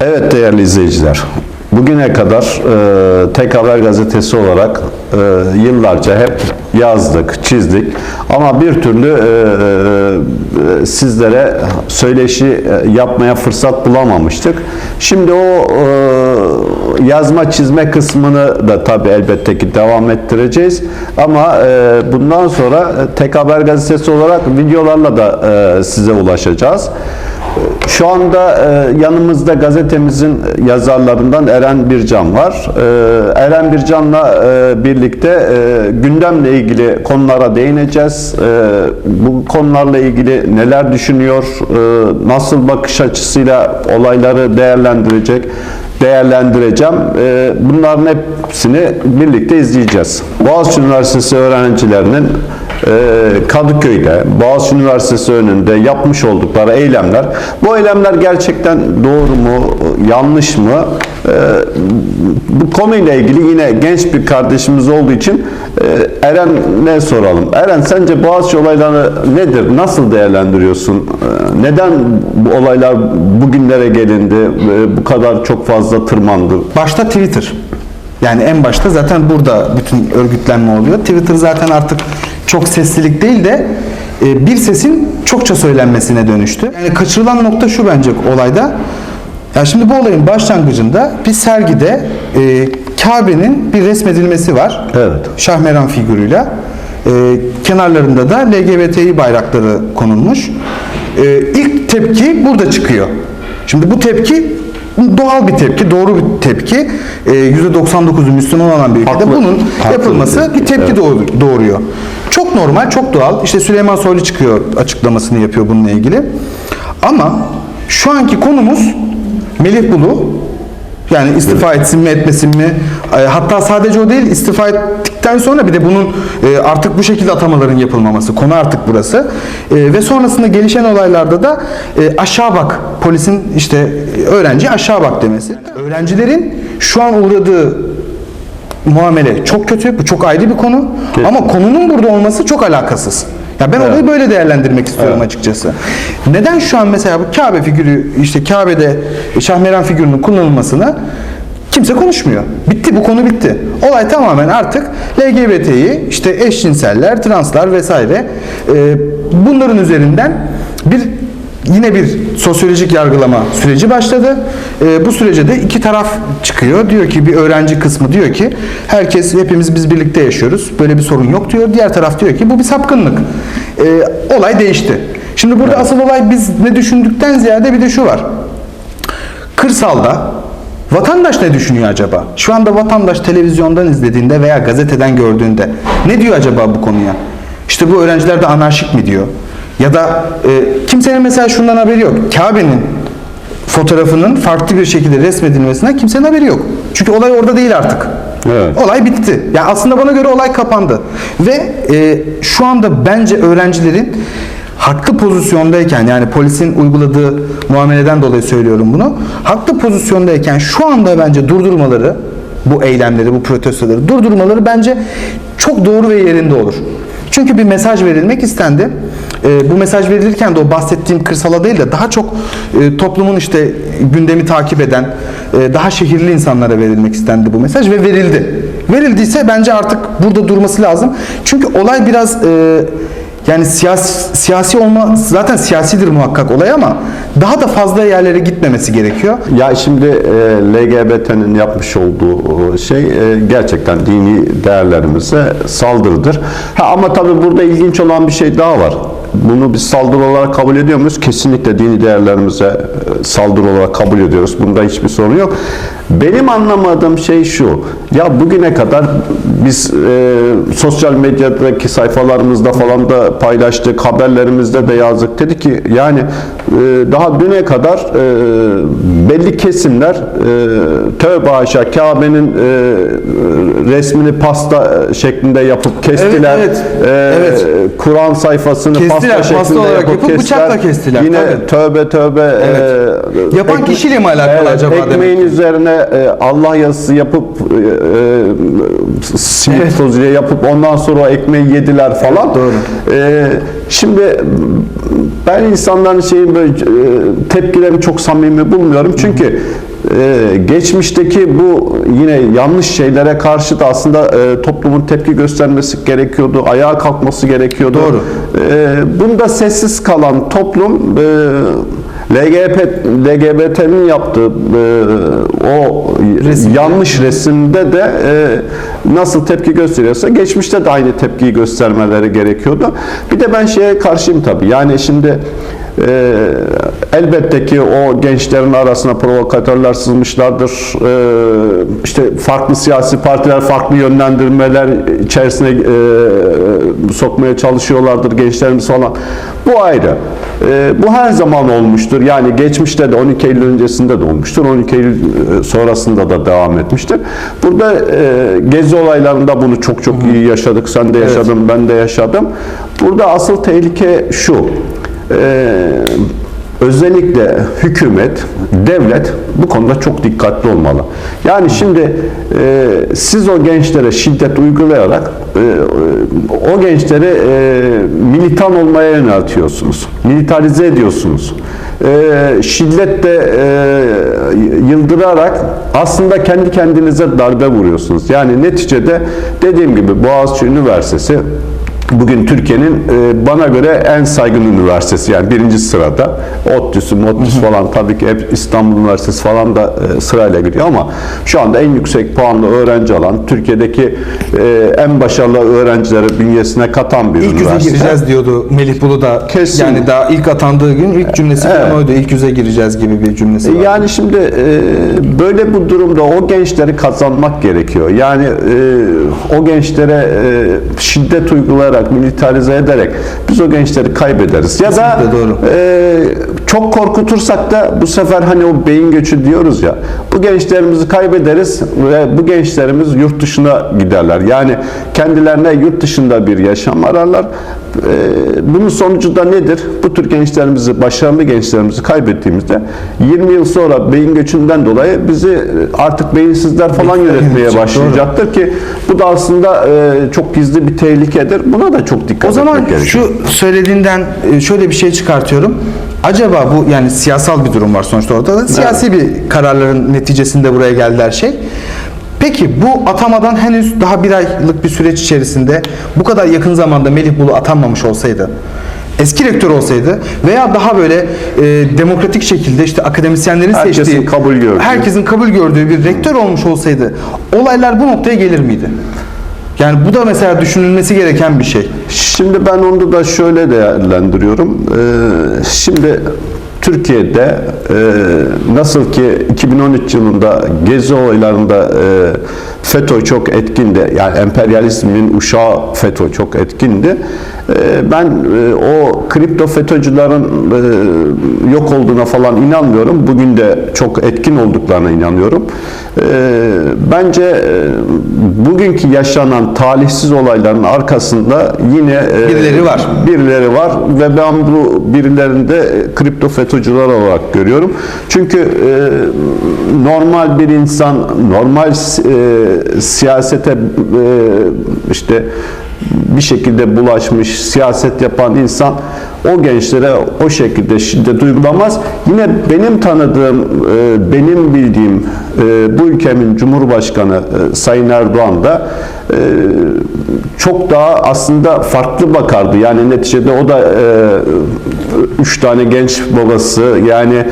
Evet değerli izleyiciler, bugüne kadar e, Tek Haber Gazetesi olarak e, yıllarca hep yazdık, çizdik ama bir türlü e, e, sizlere söyleşi e, yapmaya fırsat bulamamıştık. Şimdi o e, yazma çizme kısmını da tabii elbette ki devam ettireceğiz ama e, bundan sonra e, Tek Haber Gazetesi olarak videolarla da e, size ulaşacağız. Şu anda e, yanımızda gazetemizin yazarlarından Eren Bircan var. E, Eren Bircan'la e, birlikte e, gündemle ilgili konulara değineceğiz. Bu konularla ilgili neler düşünüyor, nasıl bakış açısıyla olayları değerlendirecek, değerlendireceğim. Bunların hepsini birlikte izleyeceğiz. Boğaziçi Üniversitesi öğrencilerinin Kadıköy'de, Boğaziçi Üniversitesi önünde yapmış oldukları eylemler, bu eylemler gerçekten doğru mu, yanlış mı? E, bu konuyla ilgili yine genç bir kardeşimiz olduğu için e, Eren'e soralım. Eren sence Boğaziçi olayları nedir? Nasıl değerlendiriyorsun? E, neden bu olaylar bugünlere gelindi? Bu kadar çok fazla tırmandı? Başta Twitter. Yani en başta zaten burada bütün örgütlenme oluyor. Twitter zaten artık çok seslilik değil de e, bir sesin çokça söylenmesine dönüştü. Yani kaçırılan nokta şu bence olayda. Ya şimdi bu olayın başlangıcında bir sergide e, Kabe'nin bir resmedilmesi var. Evet. Şahmeran figürüyle. E, kenarlarında da LGBTİ bayrakları konulmuş. E, ilk tepki burada çıkıyor. Şimdi bu tepki doğal bir tepki, doğru bir tepki. E, %99'u Müslüman olan bir ülkede Haklı- bunun haklı yapılması bir tepki, evet. doğuruyor. Çok normal, çok doğal. İşte Süleyman Soylu çıkıyor, açıklamasını yapıyor bununla ilgili. Ama şu anki konumuz Melih Bulu yani istifa etsin mi etmesin mi? E, Hatta sadece o değil istifa ettikten sonra bir de bunun e, artık bu şekilde atamaların yapılmaması. Konu artık burası. E, Ve sonrasında gelişen olaylarda da aşağı bak polisin işte öğrenci aşağı bak demesi. Öğrencilerin şu an uğradığı muamele çok kötü. Bu çok ayrı bir konu. Ama konunun burada olması çok alakasız. Ya ben olayı böyle değerlendirmek istiyorum açıkçası. Neden şu an mesela bu Kabe figürü işte Kabe'de Şahmeran figürünün kullanılmasını kimse konuşmuyor. Bitti bu konu bitti. Olay tamamen artık LGBT'yi işte eşcinseller, translar vesaire e, bunların üzerinden bir yine bir sosyolojik yargılama süreci başladı. Ee, bu sürece de iki taraf çıkıyor. Diyor ki bir öğrenci kısmı diyor ki herkes hepimiz biz birlikte yaşıyoruz. Böyle bir sorun yok diyor. Diğer taraf diyor ki bu bir sapkınlık. Ee, olay değişti. Şimdi burada asıl olay biz ne düşündükten ziyade bir de şu var. Kırsalda vatandaş ne düşünüyor acaba? Şu anda vatandaş televizyondan izlediğinde veya gazeteden gördüğünde ne diyor acaba bu konuya? İşte bu öğrenciler de anarşik mi diyor? Ya da e, kimsenin mesela şundan haberi yok. Kabe'nin fotoğrafının farklı bir şekilde resmedilmesinden kimsenin haberi yok. Çünkü olay orada değil artık. Evet. Olay bitti. Yani aslında bana göre olay kapandı. Ve e, şu anda bence öğrencilerin haklı pozisyondayken yani polisin uyguladığı muameleden dolayı söylüyorum bunu. Haklı pozisyondayken şu anda bence durdurmaları bu eylemleri, bu protestoları durdurmaları bence çok doğru ve yerinde olur. Çünkü bir mesaj verilmek istendi. E, bu mesaj verilirken de o bahsettiğim kırsala değil de daha çok e, toplumun işte gündemi takip eden e, daha şehirli insanlara verilmek istendi bu mesaj ve verildi. Verildiyse bence artık burada durması lazım. Çünkü olay biraz e, yani siyasi, siyasi olma zaten siyasidir muhakkak olay ama daha da fazla yerlere gitmemesi gerekiyor. Ya şimdi e, LGBT'nin yapmış olduğu e, şey e, gerçekten dini değerlerimize saldırıdır. Ha, ama tabii burada ilginç olan bir şey daha var. Bunu biz saldırı olarak kabul ediyor muyuz? Kesinlikle dini değerlerimize e, saldırı olarak kabul ediyoruz. Bunda hiçbir sorun yok. Benim anlamadığım şey şu. Ya bugüne kadar biz e, sosyal medyadaki sayfalarımızda falan da paylaştık, haberlerimizde de yazdık. Dedi ki yani e, daha düne kadar e, belli kesimler e, tövbe haşa Kabe'nin e, resmini pasta şeklinde yapıp kestiler. Evet, evet. E, Evet. Kur'an sayfasını Kestiler, pasta pasta şeklinde olarak yapıp, yapıp kestiler. bıçakla kestiler, Yine tabii. tövbe tövbe Evet. e, Yapan kişiyle mi alakalı acaba demek Ekmeğin ki? üzerine e, Allah yazısı yapıp e, e, simit tozuyla yapıp ondan sonra o ekmeği yediler falan. doğru. E, şimdi ben insanların şeyi böyle e, tepkilerini çok samimi bulmuyorum. Çünkü e, geçmişteki bu yine yanlış şeylere karşı da aslında e, toplumun tepki göstermesi gerekiyordu. Ayağa kalkması gerekiyordu. Doğru. E, bunda sessiz kalan toplum e, LGBT, LGBT'nin yaptığı e, o Resimde. yanlış resimde de e, nasıl tepki gösteriyorsa geçmişte de aynı tepkiyi göstermeleri gerekiyordu. Bir de ben şeye karşıyım tabii. Yani şimdi e, elbette ki o gençlerin arasına provokatörler sızmışlardır. E, işte farklı siyasi partiler farklı yönlendirmeler içerisine e, sokmaya çalışıyorlardır gençlerimiz falan. Bu ayrı. E, bu her zaman olmuştur. Yani geçmişte de 12 Eylül öncesinde de olmuştur. 12 Eylül e, sonrasında da devam etmiştir. Burada e, gezi olaylarında bunu çok çok iyi yaşadık. Sen de yaşadın, ben de yaşadım. Burada asıl tehlike şu. E, özellikle hükümet, devlet bu konuda çok dikkatli olmalı. Yani şimdi e, siz o gençlere şiddet uygulayarak e, o gençleri e, militan olmaya yöneltiyorsunuz. Militarize ediyorsunuz. E, şiddetle e, yıldırarak aslında kendi kendinize darbe vuruyorsunuz. Yani neticede dediğim gibi Boğaziçi Üniversitesi Bugün Türkiye'nin e, bana göre en saygın üniversitesi yani birinci sırada. ODTÜ'sü, MODTÜ'sü falan tabii ki hep İstanbul Üniversitesi falan da e, sırayla gidiyor ama şu anda en yüksek puanlı öğrenci alan, Türkiye'deki e, en başarılı öğrencileri bünyesine katan bir İlk yüze üniversite. gireceğiz diyordu Melih Bulu da. Kesin. Yani daha ilk atandığı gün ilk cümlesi Evet. oydu. İlk yüze gireceğiz gibi bir cümlesi var. Yani şimdi e, böyle bu durumda o gençleri kazanmak gerekiyor. Yani e, o gençlere e, şiddet uygulayarak, militarize ederek biz o gençleri kaybederiz. Ya da doğru. e, çok korkutursak da bu sefer hani o beyin göçü diyoruz ya bu gençlerimizi kaybederiz ve bu gençlerimiz yurt dışına giderler. Yani kendilerine yurt dışında bir yaşam ararlar. E, bunun sonucu da nedir? Bu tür gençlerimizi, başarılı gençlerimizi kaybettiğimizde 20 yıl sonra beyin göçünden dolayı bizi artık beyinsizler falan yönetmeye Doğru. başlayacaktır ki bu da aslında e, çok gizli bir tehlikedir. Buna da çok dikkat O zaman etmek gerekiyor. şu söylediğinden e, şöyle bir şey çıkartıyorum. Acaba bu yani siyasal bir durum var sonuçta ortada. Siyasi bir kararların neticesinde buraya geldi her şey. Peki bu atamadan henüz daha bir aylık bir süreç içerisinde bu kadar yakın zamanda Melih Bulu atanmamış olsaydı eski rektör olsaydı veya daha böyle e, demokratik şekilde işte akademisyenlerin Herkesin seçtiği kabul gördüğü. herkesin kabul gördüğü bir rektör olmuş olsaydı olaylar bu noktaya gelir miydi? Yani bu da mesela düşünülmesi gereken bir şey. Şimdi ben onu da şöyle değerlendiriyorum. Ee, şimdi Türkiye'de e, nasıl ki 2013 yılında Gezi olaylarında e, FETÖ çok etkindi. Yani emperyalizmin uşağı FETÖ çok etkindi. E, ben e, o kripto FETÖ'cülerin e, yok olduğuna falan inanmıyorum. Bugün de çok etkin olduklarına inanıyorum. E, bence e, bugünkü yaşanan talihsiz olayların arkasında yine Birileri var. birileri var ve ben bu birilerini de kripto FETÖ'cüler olarak görüyorum. Çünkü normal bir insan, normal siyasete işte bir şekilde bulaşmış, siyaset yapan insan o gençlere o şekilde şiddet uygulamaz. Yine benim tanıdığım, e, benim bildiğim e, bu ülkemin Cumhurbaşkanı e, Sayın Erdoğan da çok daha aslında farklı bakardı. Yani neticede o da üç tane genç babası yani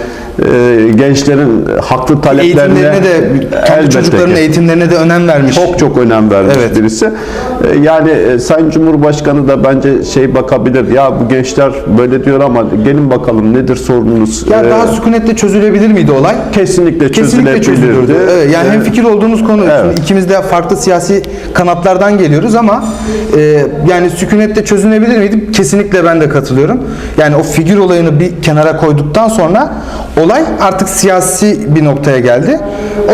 gençlerin haklı taleplerine de elbette çocukların ki eğitimlerine de önem vermiş. çok çok önem vermiş Evet. birisi. Yani Sayın Cumhurbaşkanı da bence şey bakabilir. Ya bu gençler böyle diyor ama gelin bakalım nedir sorununuz? Ya E, daha sükunetle çözülebilir miydi olay? kesinlikle Kesinlikle çözülürdü. Evet, yani E, hem fikir olduğumuz konu. Evet. İkimiz de farklı siyasi kanatlardan geliyoruz ama e, yani sükunetle çözülebilir miydi? Kesinlikle ben de katılıyorum. Yani o figür olayını bir kenara koyduktan sonra olay artık siyasi bir noktaya geldi.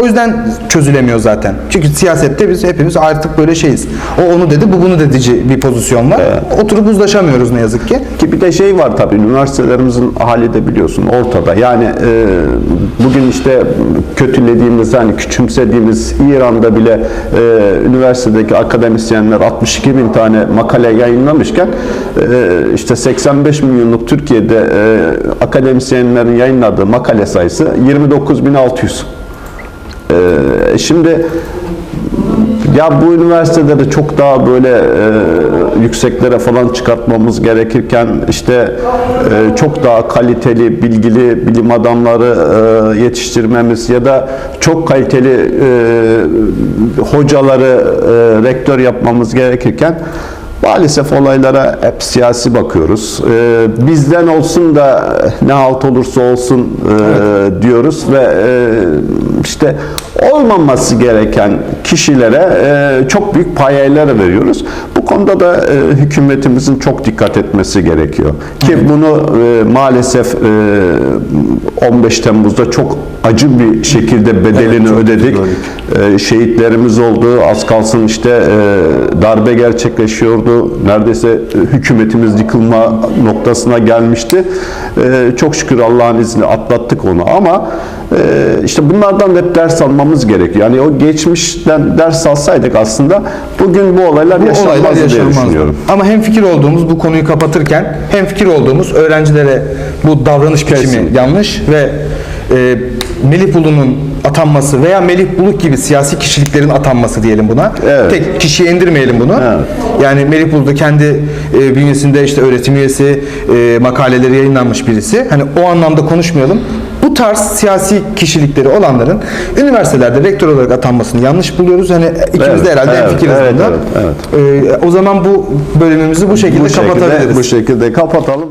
O yüzden çözülemiyor zaten. Çünkü siyasette biz hepimiz artık böyle şeyiz. O onu dedi, bu bunu dedici bir pozisyon var. Oturup uzlaşamıyoruz ne yazık ki. Ki bir de şey var tabii üniversitelerimizin hali de biliyorsun ortada. Yani e, bugün işte kötülediğimiz hani küçümsediğimiz İran'da bile e, üniversitedeki akademisyenler 62 bin tane makale yayınlamışken e, işte 85 milyonluk Türkiye'de e, akademisyenlerin yayınladığı makale sayısı 29.600. E, şimdi ya bu üniversiteleri çok daha böyle e, yükseklere falan çıkartmamız gerekirken işte e, çok daha kaliteli, bilgili bilim adamları e, yetiştirmemiz ya da çok kaliteli e, hocaları e, rektör yapmamız gerekirken Maalesef olaylara hep siyasi bakıyoruz. Ee, bizden olsun da ne halt olursa olsun e, diyoruz ve e, işte olmaması gereken kişilere e, çok büyük payeler veriyoruz. Bu konuda da e, hükümetimizin çok dikkat etmesi gerekiyor. Ki bunu e, maalesef e, 15 Temmuz'da çok acı bir şekilde bedelini çok ödedik. E, şehitlerimiz oldu. Az kalsın işte e, darbe gerçekleşiyordu. Neredeyse e, hükümetimiz yıkılma noktasına gelmişti. E, çok şükür Allah'ın izniyle atlattık onu ama e, işte bunlardan hep ders almamız gerekiyor. Yani o geçmişten ders alsaydık aslında bugün bu olaylar Bu yaşanmazdı olaylar diye düşünüyorum. Ama hem fikir olduğumuz bu konuyu kapatırken hem fikir olduğumuz öğrencilere bu davranış biçimi yanlış ve e, Melih Bulu'nun atanması veya Melih Buluk gibi siyasi kişiliklerin atanması diyelim buna. Evet. Tek kişiye indirmeyelim bunu. Evet. Yani Melih Bulu da kendi e, bünyesinde işte öğretim üyesi, e, makaleleri yayınlanmış birisi. Hani o anlamda konuşmayalım. Bu tarz siyasi kişilikleri olanların üniversitelerde rektör olarak atanmasını yanlış buluyoruz. Hani ikimiz Evet, de herhalde evet, hemfikiriz evet, bunda. evet, evet. Ee, o zaman bu bölümümüzü bu şekilde Bu şekilde, kapatabiliriz. bu şekilde kapatalım.